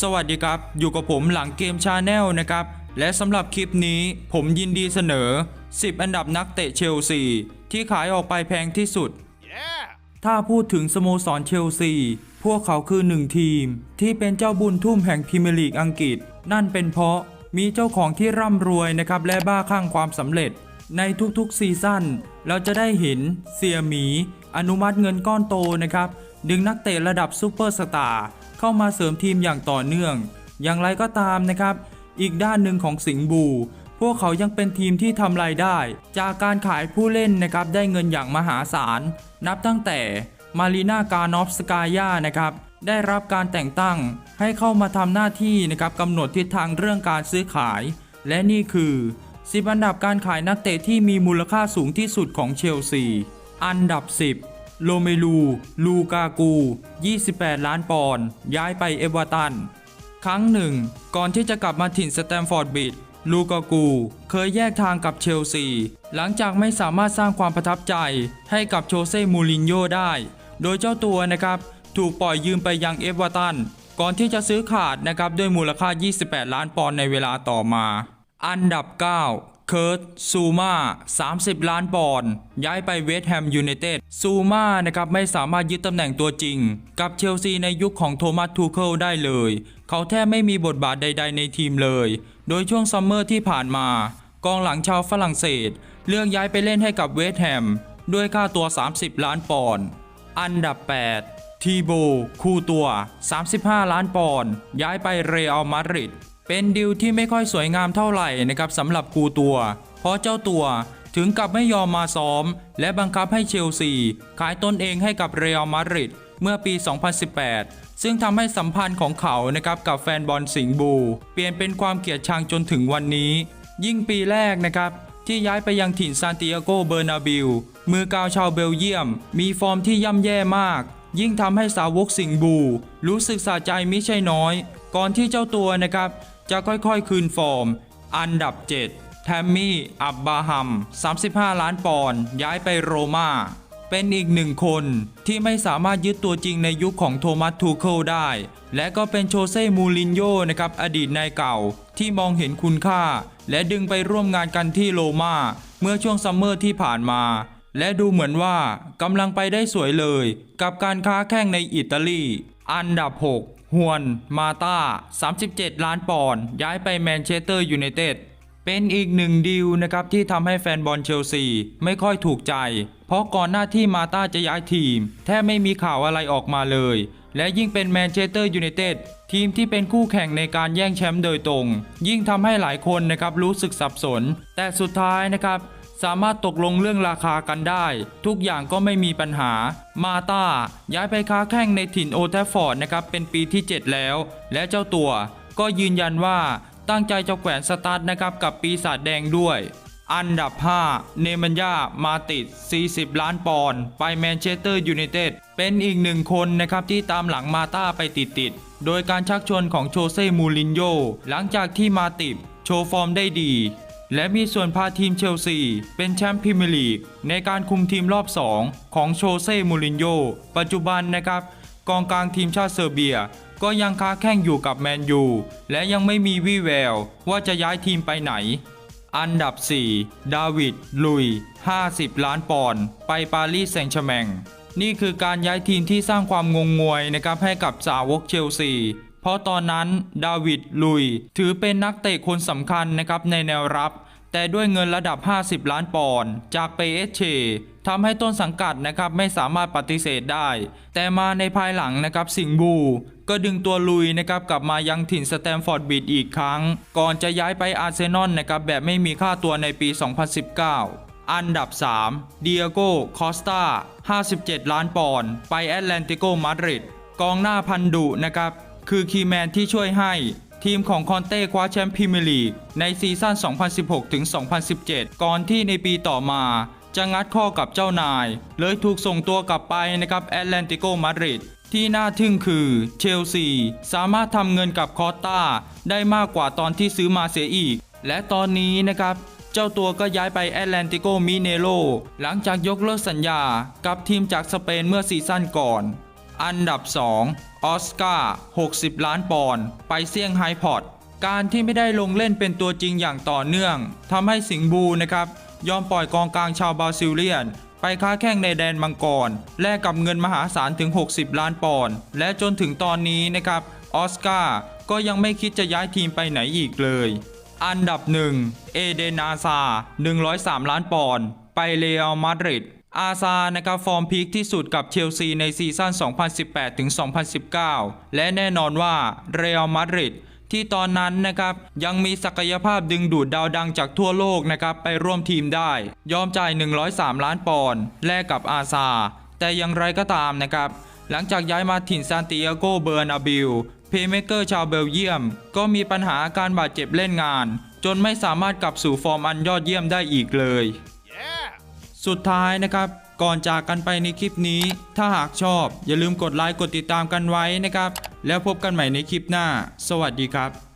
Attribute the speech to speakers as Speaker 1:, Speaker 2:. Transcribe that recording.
Speaker 1: สวัสดีครับ อยู่กับผมหลังเกมชาแนลนะครับ และสำหรับคลิปนี้ผมยินดีเสนอ 10 อันดับนักเตะเชลซีที่ขายออกไปแพงที่สุด
Speaker 2: Yeah!
Speaker 1: ถ้าพูดถึงสโมสรเชลซี พวกเขาคือหนึ่งทีม ที่เป็นเจ้าบุญทุ่มแห่งพรีเมียร์ลีกอังกฤษ นั่นเป็นเพราะมีเจ้าของที่ร่ำรวยนะครับและบ้าคลั่งความสำเร็จ ในทุกๆซีซั่นเราจะได้เห็นเสียหมี อนุมัติเงินก้อนโตนะครับดึงนักเตะระดับซูเปอร์สตาร์ เข้ามาเสริมทีมอย่างต่อเนื่อง อย่างไรก็ตามนะครับ อีกด้านหนึ่งของสิงห์บู พวกเขายังเป็นทีมที่ทำรายได้ จากการขายผู้เล่นนะครับได้เงินอย่างมหาศาล นับตั้งแต่มารีนาการอฟสกายานะครับได้รับการแต่งตั้งให้เข้ามาทำหน้าที่นะครับกำหนดทิศทางเรื่องการซื้อขาย และนี่คือ10อันดับการขายนักเตะที่มีมูลค่าสูงที่สุดของเชลซี อันดับ 10 โลเมลู ลูกากู 28 ล้านปอนด์ย้ายไปเอเวอร์ตัน ครั้งหนึ่ง ก่อนที่จะกลับมาถิ่นสแตมฟอร์ดบิดลูกากู เคยแยกทางกับเชลซี หลังจากไม่สามารถสร้างความประทับใจให้กับโชเซ่มูรินโญ่ได้ โดยเจ้าตัวนะครับ ถูกปล่อยยืมไปยังเอเวอร์ตัน ก่อนที่จะซื้อขาดนะครับด้วยมูลค่า 28 ล้านปอนด์ในเวลาต่อมา อันดับ 9 เคิร์ตซูมา30 ล้านปอนด์ย้ายไปเวสต์แฮมยูไนเต็ดซูมานะครับไม่สามารถยึดตำแหน่งตัวจริง กับเชลซีในยุคของโทมัสทูเคิลได้เลย เขาแทบไม่มีบทบาทใด ๆ ในทีมเลย โดยช่วงซัมเมอร์ที่ผ่านมากองหลังชาวฝรั่งเศส เลือกย้ายไปเล่นให้กับเวสต์แฮมด้วยค่าตัว 30 ล้านปอนด์อันดับ 8 ทีโบ คูตัว 35 ล้านปอนด์ย้ายไปเรอัลมาดริด เป็นดิวที่ไม่ค่อยสวยงามเท่าไหร่นะครับสำหรับคูตัว เพราะเจ้าตัวถึงกับไม่ยอมมาซ้อม และบังคับให้เชลซีขายตนเองให้กับเรอัลมาดริดเมื่อปี 2018 ซึ่งทำให้สัมพันธ์ของเขานะครับกับแฟนบอลสิงห์บู เปลี่ยนเป็นความเกลียดชังจนถึงวันนี้ ยิ่งปีแรกนะครับที่ย้ายไปยังถิ่นซานติอาโกเบอร์นาบิลมือกาวชาวเบลเยียม มีฟอร์มที่ย่ำแย่มาก ยิ่งทำให้สาวกสิงห์บู รู้สึกสะใจไม่ใช่น้อย ก่อนที่เจ้าตัวนะครับ จะค่อยๆ คืนฟอร์ม อันดับ 7 แทมมี่ อับบาฮัม 35 ล้านปอนด์ย้ายไปโรมา่าเป็นอีกหนึ่งคนที่ไม่สามารถยึดตัวจริงในยุคของโทมัสทูเคิลได้ และก็เป็นโชเซ่มูรินโญ่นะครับอดีตนายเก่าที่มองเห็นคุณค่า และดึงไปร่วมงานกันที่โรมา่าเมื่อช่วงซัมเมอร์ที่ผ่านมา และดูเหมือนว่ากำลังไปได้สวยเลย กับการค้าแข่งในอิตาลี อันดับ 6 ฮวนมาตา37 ล้านปอนด์ย้ายไปแมนเชสเตอร์ยูไนเต็ดเป็นอีกหนึ่งดีลนะครับที่ทำให้แฟนบอลเชลซีไม่ค่อยถูกใจ เพราะก่อนหน้าที่มาตาจะย้ายทีม แทบไม่มีข่าวอะไรออกมาเลย และยิ่งเป็นแมนเชสเตอร์ยูไนเต็ดทีมที่เป็นคู่แข่งในการแย่งแชมป์โดยตรง ยิ่งทำให้หลายคนนะครับรู้สึกสับสน แต่สุดท้ายนะครับ สามารถตกลงเรื่องราคากันได้ ทุกอย่างก็ไม่มีปัญหา มาตาย้ายไปค้าแข่งในถิ่นโอแทฟฟอร์ดนะครับเป็นปีที่ 7 แล้ว และเจ้าตัว ก็ยืนยันว่าตั้งใจจะแขวนสตาร์ทนะครับกับปีศาจแดงด้วย อันดับ 5 เนมันยามาติด 40 ล้านปอนด์ไปแมนเชสเตอร์ยูไนเต็ดเป็นอีกหนึ่งคนนะครับที่ตามหลังมาตาไปติดๆโดยการชักชวนของโชเซ่มูรินโญ่หลังจากที่มาติดโชว์ฟอร์มได้ดี และมีส่วนพาทีมเชลซี เป็นแชมป์พรีเมียร์ลีก ในการคุมทีมรอบ 2 ของโชเซ่มูรินโญ่ปัจจุบันนะครับ กองกลางทีมชาติเซอร์เบีย ก็ยังค้าแข่งอยู่กับแมนยูและยังไม่มีวี่แวว ว่าจะย้ายทีมไปไหน อันดับ 4 ดาวิดลุย 50 ล้านปอนด์ไปปารีสแซงต์แชร์แมงนี่คือการย้ายทีมที่สร้างความงงงวยนะครับให้กับสาวกเชลซี เพราะตอนนั้นดาวิดลุย ถือเป็นนักเตะคนสำคัญนะครับในแนวรับ แต่ด้วยเงินระดับ 50 ล้านปอนด์จากเปเอเชทำให้ต้นสังกัดนะครับไม่สามารถปฏิเสธได้ แต่มาในภายหลังนะครับสิงบู ก็ดึงตัวลุยนะครับกลับมายังถิ่นสแตมฟอร์ดบริดอีกครั้ง ก่อนจะย้ายไปอาร์เซนอลนะครับแบบไม่มีค่าตัวในปี 2019อันดับ 3 เดียโก้ คอสตา57 ล้านปอนด์ ไปแอตแลนติโก มาดริด กองหน้าพันดุนะครับ คือคีย์แมนที่ช่วยให้ทีมของคอนเต้คว้าแชมป์พรีเมียร์ลีกในซีซั่น 2016-2017 ก่อนที่ในปีต่อมา จะงัดข้อกับเจ้านาย เลยถูกส่งตัวกลับไปนะครับแอตแลนติโกมาดริดที่น่าทึ่งคือเชลซี สามารถทำเงินกับคอสตาได้มากกว่าตอนที่ซื้อมาเสียอีก และตอนนี้นะครับ เจ้าตัวก็ย้ายไปแอตแลนติโกมิเนโรหลังจากยกเลิกสัญญากับทีมจากสเปนเมื่อซีซั่นก่อน อันดับ 2 ออสการ์ 60 ล้านปอนด์ ไปเซี่ยงไฮ้พอร์ตการที่ไม่ได้ลงเล่นเป็นตัวจริงอย่างต่อเนื่องทำให้สิงห์บูนะครับ ยอมปล่อยกองกลางชาวบราซิลเลียน ไปค้าแข่งในแดนมังกร แลกกับเงินมหาศาลถึง 60 ล้านปอนด์ และจนถึงตอนนี้นะครับออสการ์ก็ยังไม่คิดจะย้ายทีมไปไหนอีกเลย อันดับ 1 เอเดนาซา 103 ล้านปอนด์ ไปเรอัลมาดริด อาซานะครับฟอร์มพีคที่สุดกับเชลซีในซีซั่น 2018-2019 และแน่นอนว่าเรอัลมาดริดที่ตอนนั้นนะครับยังมีศักยภาพดึงดูดดาวดังจากทั่วโลกนะครับไปร่วมทีมได้ ยอมจ่าย 103 ล้านปอนด์แลกกับอาซา แต่อย่างไรก็ตามนะครับ หลังจากย้ายมาถิ่นซานติอาโกเบอร์นาบิลเพย์เมเกอร์ชาวเบลเยียม ก็มีปัญหาอาการบาดเจ็บเล่นงาน จนไม่สามารถกลับสู่ฟอร์มอันยอดเยี่ยมได้อีกเลย สุดท้ายนะครับ ก่อนจากกันไปในคลิปนี้ ถ้าหากชอบ อย่าลืมกดไลค์กดติดตามกันไว้นะครับ แล้วพบกันใหม่ในคลิปหน้า สวัสดีครับ